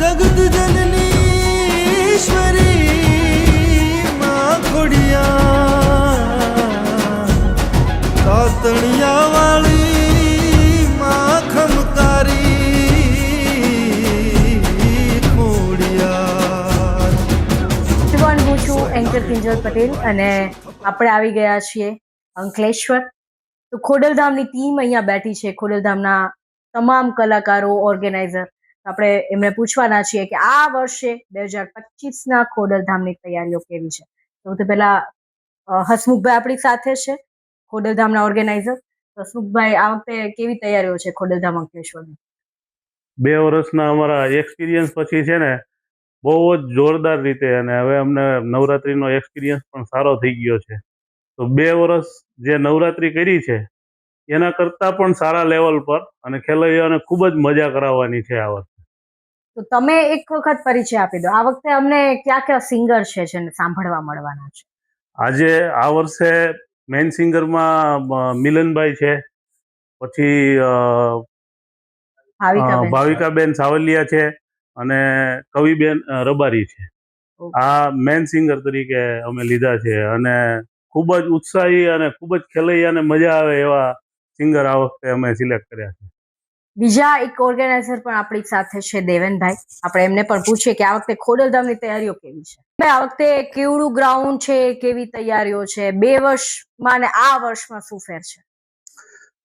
જગત જનનીશ્વરી માં ખોડિયા કાતણિયા વાળી માં ખમકારી ખોડિયા હું છું એન્કર કિંજલ પટેલ અને આપણે આવી ગયા છીએ અંકલેશ્વર. તો ખોડલધામની ટીમ અહીંયા બેઠી છે. ખોડલધામના તમામ કલાકારો ઓર્ગેનાઇઝર આપણે એમને પૂછવાના છીએ કે આ વર્ષે બે હજાર પચીસના ખોડલધામની તૈયારીઓ કેવી છે? સૌથી પહેલા હસમુખભાઈ આપણી સાથે છે, ખોડલધામના ઓર્ગેનાઇઝર હસમુખભાઈ, આ વખતે કેવી તૈયારીઓ છે ખોડલધામ અંકલેશ્વરની? બે વર્ષના અમારા એક્સપિરિયન્સ પછી છે ને, બહુ જ જોરદાર રીતે અને હવે અમને નવરાત્રીનો એક્સપિરિયન્સ પણ સારો થઈ ગયો છે. તો બે વર્ષ જે નવરાત્રી કરી છે, એના કરતાં પણ સારા લેવલ પર અને ખેલૈયાઓને ખૂબ જ મજા કરાવવાની છે આ વખતે તો તમે એક વખત પરિચય આપી દો. આ વખતે અમને કયા કયા સિંગર છે જેને સાંભળવા મળવાના છે? આજે આ વર્ષે મેઇન સિંગરમાં મિલનભાઈ છે. પછી ભાવિકાબેન. સાવલિયા છે અને કવિબેન રબારી છે. આ મેન સિંગર તરીકે અમે લીધા છે અને ખૂબ જ ઉત્સાહી અને ખૂબ જ ખેલૈયાને મજા આવે એવા સિંગર આ વખતે અમે સિલેક્ટ કર્યા છે. બીજા એક ઓર્ગેનાઇઝર પણ આપણી સાથે છે, દેવેનભાઈ. આપણે એમને પણ પૂછીએ કે આ વખતે ખોડલધામની તૈયારીઓ કેવી છે? આ વખતે કેવડું ગ્રાઉન્ડ છે, કેવી તૈયારીઓ છે? બે વર્ષમાં ને આ વર્ષમાં શું ફેર છે?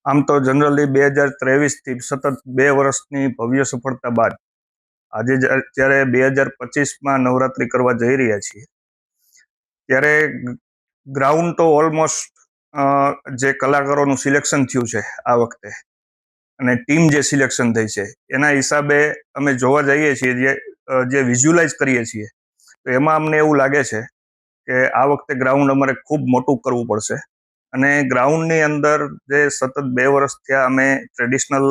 આમ તો જનરલી બે હજાર ત્રેવીસથી સતત બે વર્ષની ભવ્ય સફળતા બાદ આજે જ્યારે બે હજાર પચીસમાં નવરાત્રિ કરવા જઈ રહ્યા છીએ, ત્યારે ગ્રાઉન્ડ તો ઓલમોસ્ટ જે કલાકારોનું સિલેક્શન થયું છે આ વખતે અને ટીમ જે સિલેક્શન થઈ છે, એના હિસાબે અમે જોવા જઈએ છીએ જે જે વિઝ્યુલાઇઝ કરીએ છીએ, તો એમાં અમને એવું લાગે છે કે આ વખતે ગ્રાઉન્ડ અમારે ખૂબ મોટું કરવું પડશે. અને ગ્રાઉન્ડની અંદર જે સતત બે વર્ષ થયા અમે ટ્રેડિશનલ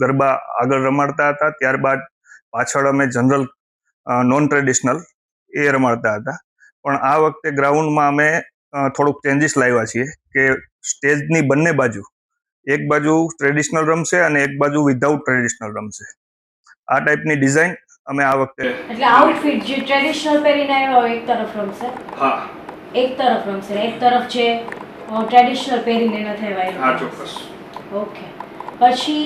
ગરબા આગળ રમાડતા હતા, ત્યારબાદ પાછળ અમે જનરલ નોન ટ્રેડિશનલ એ રમાડતા હતા. પણ આ વખતે ગ્રાઉન્ડમાં અમે થોડુંક ચેન્જીસ લાવ્યા છીએ કે સ્ટેજની બંને બાજુ એક બાજુ ટ્રેડિશનલ રમશે અને એક બાજુ વિધાઉટ ટ્રેડિશનલ રમશે આ ટાઈપની ડિઝાઇન અમે આ વખતે એટલે આઉટફિટ જે ટ્રેડિશનલ પહેરીને આવ્યા હોય એક તરફ રમશે હા. એક તરફ રમશે એક તરફ જે ટ્રેડિશનલ પહેરીને નથી આવ્યા હા ચોક્કસ. ઓકે. પછી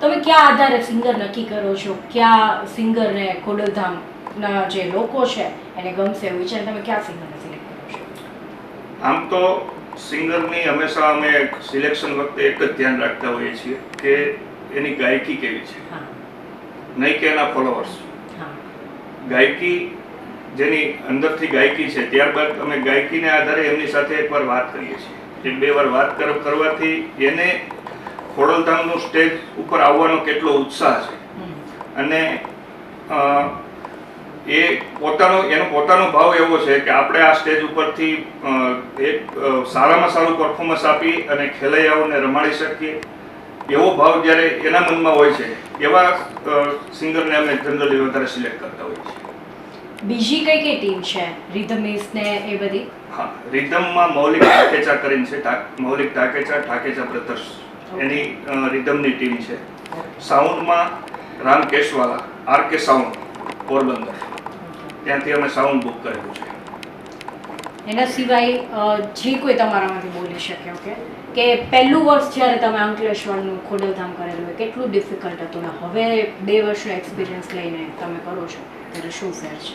તમે કયા આધારે સિંગર નક્કી કરો છો? કયા સિંગરને ખોડલધામના જે લોકો છે એને ગમશે એવું વિચાર તમે કયા સિંગરને સિલેક્ટ કરો છો? આમ તો સિંગરની હંમેશા અમે સિલેક્શન વખતે એક જ ધ્યાન રાખતા હોઈએ છીએ કે એની ગાયકી કેવી છે. નહીં કે એના ફોલોઅર્સ ગાયકી જેની અંદરથી ગાયકી છે ત્યારબાદ અમે ગાયકીને આધારે એમની સાથે એકવાર વાત કરીએ છીએ. એક બે વાર વાત કરવાથી એને ખોડલધામનું સ્ટેજ ઉપર આવવાનો કેટલો ઉત્સાહ છે. અને એ પોતાનો એનો પોતાનો ભાવ એવો છે કે આપણે આ સ્ટેજ ઉપરથી એક સારામાં સારું પરફોર્મન્સ આપી અને ખેલૈયાઓને રમાડી શકીએ. એવો ભાવ જ્યારે એના મનમાં હોય છે એવા સિંગરને અમે જનરલી વધારે સિલેક્ટ કરતા હોઈએ છીએ. બીજી કઈ કઈ ટીમ છે? રિધમ ને એ બધી? હા રિધમમાં મૌલિક ટાકેચા કરીને છે મૌલિક ટાકેચા ઠાકેચા બ્રધર્સ એની રિધમની ટીમ છે. સાઉન્ડમાં Ram Keshwala R K sound Porbandar. ત્યાંથી અમે સાઉન્ડ બુક કરેલું છે. એના સિવાય જે કોઈ તમારામાંથી બોલી શકે ઓકે કે પહેલું વર્ષ જ્યારે તમે અંકલેશ્વરનું ખોડલધામ કરેલું હોય કેટલું ડિફિકલ્ટ હતું ને હવે બે વર્ષનો એક્સપિરિયન્સ લઈને તમે કરો છો? ત્યારે શું ફેર છે?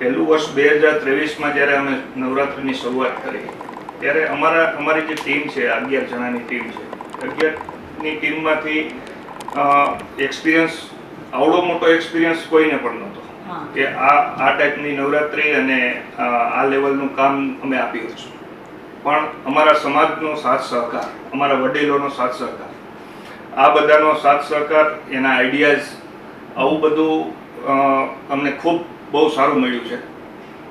પહેલું વર્ષ બે હજાર ત્રેવીસમાં જ્યારે અમે નવરાત્રિની શરૂઆત કરી ત્યારે અમારા અમારી જે ટીમ છે અગિયાર જણાની ટીમ છે અગિયારની ટીમમાંથી એક્સપિરિયન્સ આવડો મોટો એક્સપિરિયન્સ કોઈને પણ નહોતો. કે આ આ ટાઈપની નવરાત્રિ અને આ લેવલનું કામ અમે આપ્યું છે પણ અમારા સમાજનો સાથ સહકાર અમારા વડીલોનો સાથ સહકાર આ બધાનો સાથ સહકાર એના આઈડિયાઝ આવું બધું અમને ખૂબ બહુ સારું મળ્યું છે.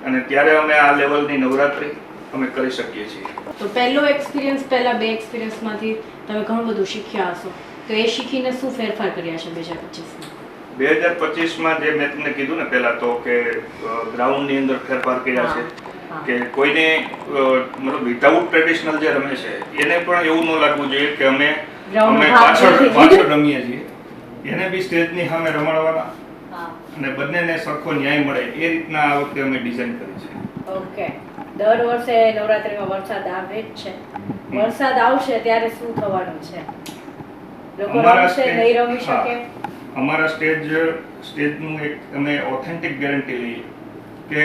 અને ત્યારે અમે આ લેવલની નવરાત્રિ અમે કરી શકીએ છીએ. તો પહેલો એક્સપિરિયન્સ પહેલા બે એક્સપિરિયન્સમાંથી તમે ઘણું બધું શીખ્યા હશો. તો એ શીખીને શું ફેરફાર કર્યા છે બે હજાર પચીસમાં? બે હજાર પચીસમાં જે મેં તમને કીધું ને પહેલાં તો કે ગ્રાઉન્ડની અંદર ફેરફાર કર્યા છે કે કોઈને મતલબ વિધાઉટ ટ્રેડિશનલ જે રમે છે એને પણ એવું ન લાગવું જોઈએ કે અમે અમે પાછળ પાછળ રમીએ છીએ. એને બી સ્ટેજની સામે રમાડવાના. અને બંનેને સરખો ન્યાય મળે એ રીતના આ વખતે અમે ડિઝાઇન કરી છે. ઓકે. દર વર્ષે નવરાત્રીમાં વરસાદ આવે જ છે. વરસાદ આવશે ત્યારે શું થવાનું છે? લોકો રમશે નહીં રમી શકે? અમારા સ્ટેજ સ્ટેજનું એક અમે ઓથેન્ટિક ગેરંટી લઈએ કે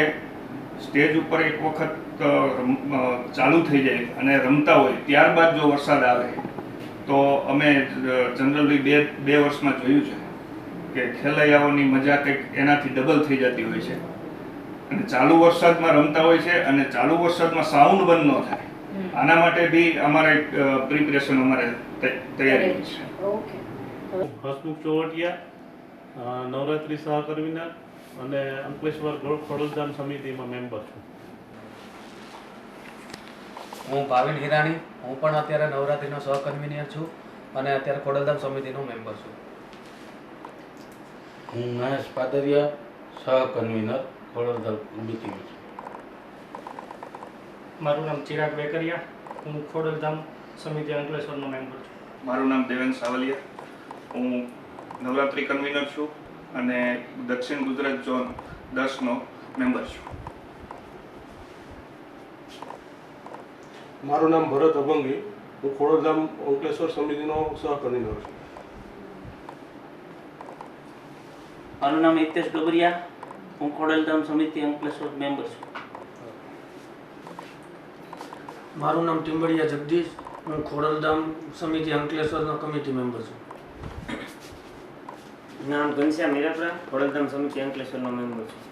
સ્ટેજ ઉપર એક વખત ચાલુ થઈ જાય અને રમતા હોય ત્યારબાદ જો વરસાદ આવે તો અમે જનરલી બે બે વર્ષમાં જોયું છે કે ખેલૈયાઓની મજા કંઈક એનાથી ડબલ થઈ જતી હોય છે. અને ચાલુ વરસાદમાં રમતા હોય છે અને ચાલુ વરસાદમાં સાઉન્ડ બંધ ન થાય. આના માટે બી અમારે પ્રિપરેશન અમારે તૈયારી છે. ઓકે. હસમુખ ચોવટિયા નવરાત્રી સહકર્મીના અને અંકલેશ્વર ખોડલધામ સમિતિમાં મેમ્બર છું. હું ભાવિન હિરાણી હું પણ અત્યારે નવરાત્રિનો સહકન્વીનર છું અને અત્યારે ખોડલધામ સમિતિનો મેમ્બર છું. હું મહેશ પાદરિયા સહકન્વીનર ખોડલધામ સમિતિનો છું. મારું નામ ચિરાગ વેકરિયા હું ખોડલધામ સમિતિ અંકલેશ્વરનો મેમ્બર છું. મારું નામ દેવેન સાવલિયા હું નવરાત્રી કન્વીનર છું અને દક્ષિણ ગુજરાત ઝોન દસનો મેમ્બર છું. મારું નામ ભરત અભંગી. હું ખોડલધામ અંકલેશ્વર સમિતિનો સહકન્વીનર છું. મારું નામ હિતેશ ગબરિયા. હું ખોડલધામ સમિતિ અંકલેશ્વર મેમ્બર છું. મારું નામ ટીમ્બડિયા જગદીશ. હું ખોડલધામ સમિતિ અંકલેશ્વરના કમિટી મેમ્બર છું. નામ ઘનશ્યામ મીરાપરા ખોડલધામ સમિતિ અંકલેશ્વરનો મેમ્બર છું.